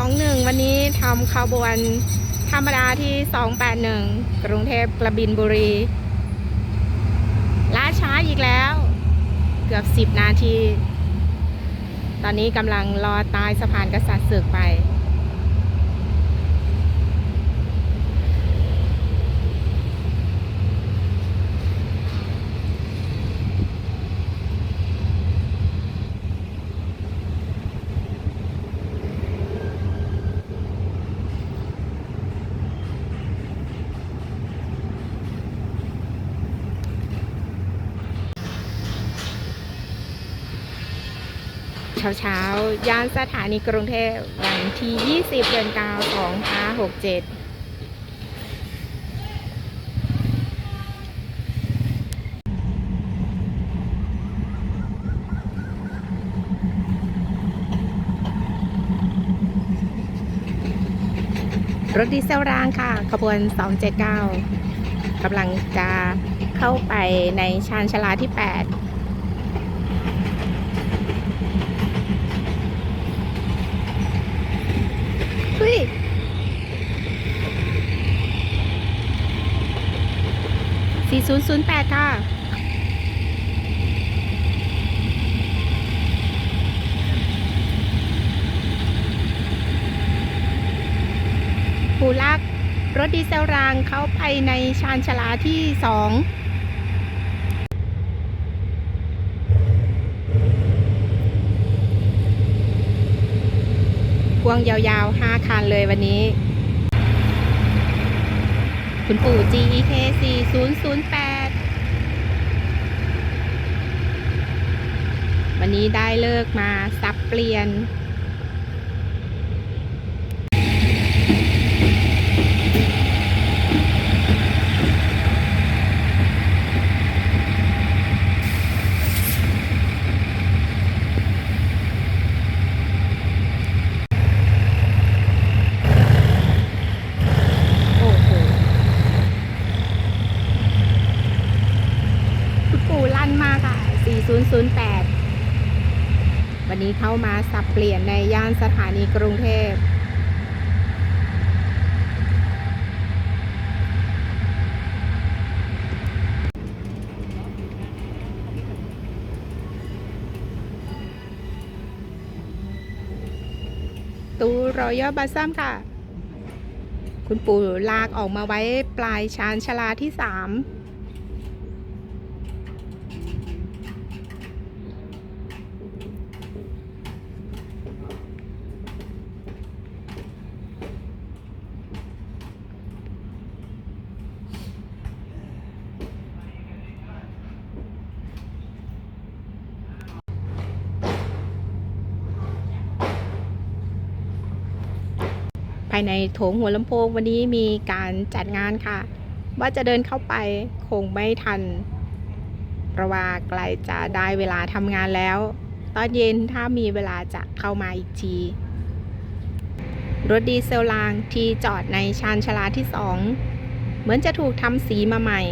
21 วันนี้ทำขบวนธรรมดาที่ 281 กรุงเทพกระบินบุรีล้าช้าอีกแล้ว เกือบ 10 นาที ตอนนี้กำลังรอตายสะพานกษัตริย์ศึกไป เช้าเช้าๆ ย่านสถานีกรุงเทพวันที่ 20 เดือน9 2567รถดีเซลรางค่ะขบวน 279กำลังจะเข้าไปในชานชาลาที่ 8 เฮ้ย4008ค่ะผู้ลักรถดีเซลรางเข้าไปในชานชาลาที่สอง พวงยาวๆ 5 คันเลยวันนี้ คุณปู่ GEK 4008 วันนี้ได้เลิกมาสับเปลี่ยน 1008 วันนี้เข้ามาสับเปลี่ยนในย่านสถานีกรุงเทพตู้รอยบัสซัมค่ะ คุณปู่ลากออกมาไว้ปลายชานชลาที่สามายในโถงหัวลำโพงวันนี้มีการจัดงานค่ะ ว่าจะเดินเข้าไปคงไม่ทัน เพราะว่าใกล้จะได้เวลาทำงานแล้ว ตอนเย็นถ้ามีเวลาจะเข้ามาอีกทีรถดีเซลรางที่จอดในชานชาลาที่สองเหมือนจะถูกทำสีมาใหม่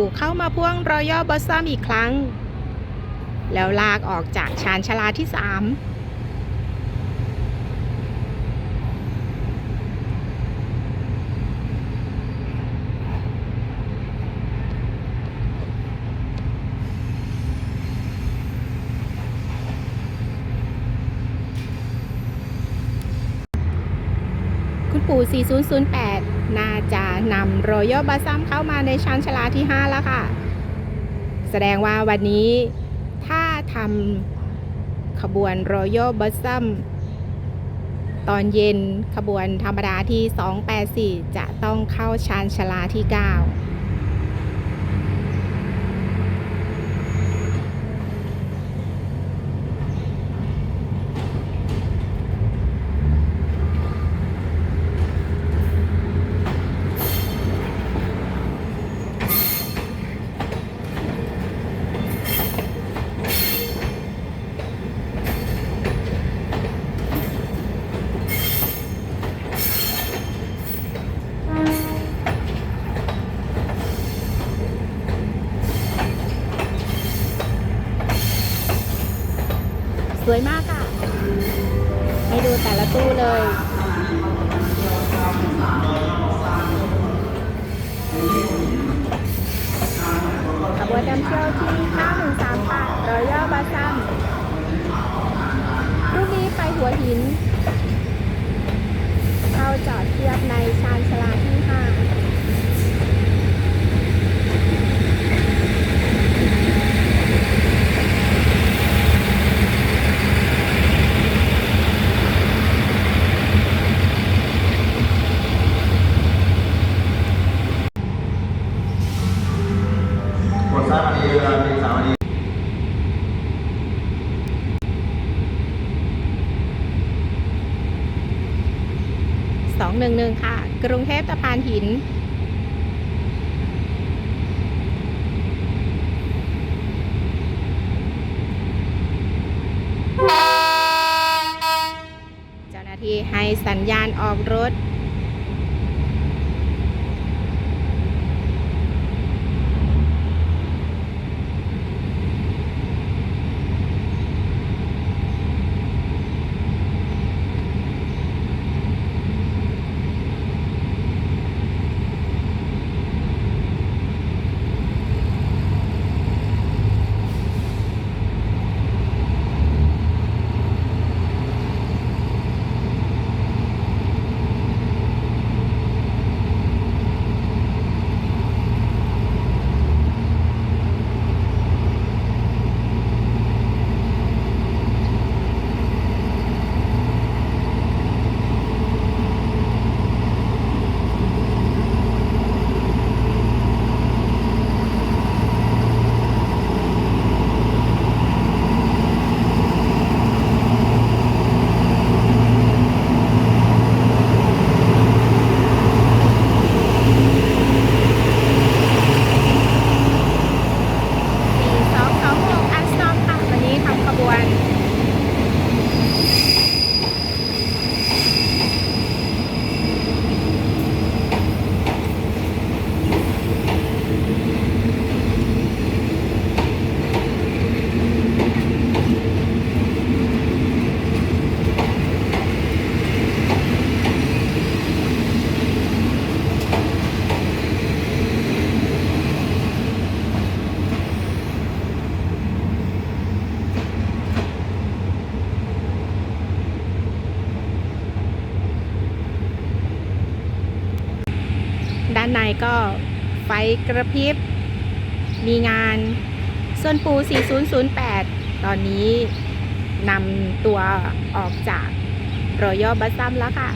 ปู่เข้ามาพ่วงรอยัลบอสซัมอีกครั้ง แล้วลากออกจากชานชาลาที่สามคุณปู่4008 น่าจะนำรอยัลบัสซัมเข้ามาในชั้นชลาที่ 5 แล้วค่ะ แสดงว่าวันนี้ถ้าทำขบวนรอยัลบัสซัมตอนเย็นขบวนธรรมดาที่ 284 จะต้องเข้าชานชลาที่ 9 วยมากค่ะ ให้ดูแต่ละตู้เลย ขบวนนำเที่ยวที่ 913รอยัลบาซัมรุ่งนี้ไปหัวหิน เข้าจอดเทียบในชานชาลาที่ 5 กดทราบดีเวลาตีสามนาที 211 ค่ะ กรุงเทพตะพานหิน เจ้าหน้าที่ให้สัญญาณออกรถานในก็ไฟกระพริบ มีงานส้นปู 4008 ตอนนี้นำตัวออกจากรอยัลบัสซัมแล้วค่ะ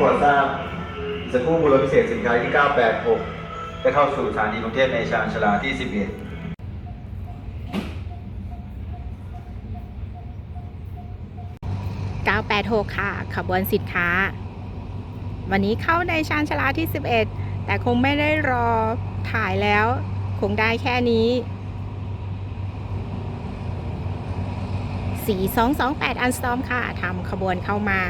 กดทราบสักครู่บุรถพิเศษสินค้าที่ 986 จะเข้าสู่สถานีกรุงเทพในชานชลาที่ 11 986 ค่ะ ขบวนสินค้า วันนี้เข้าในชานชลาที่ 11 แต่คงไม่ได้รอถ่ายแล้ว คงได้แค่นี้ 4228 อันสตอมค่ะทำขบวนเข้ามา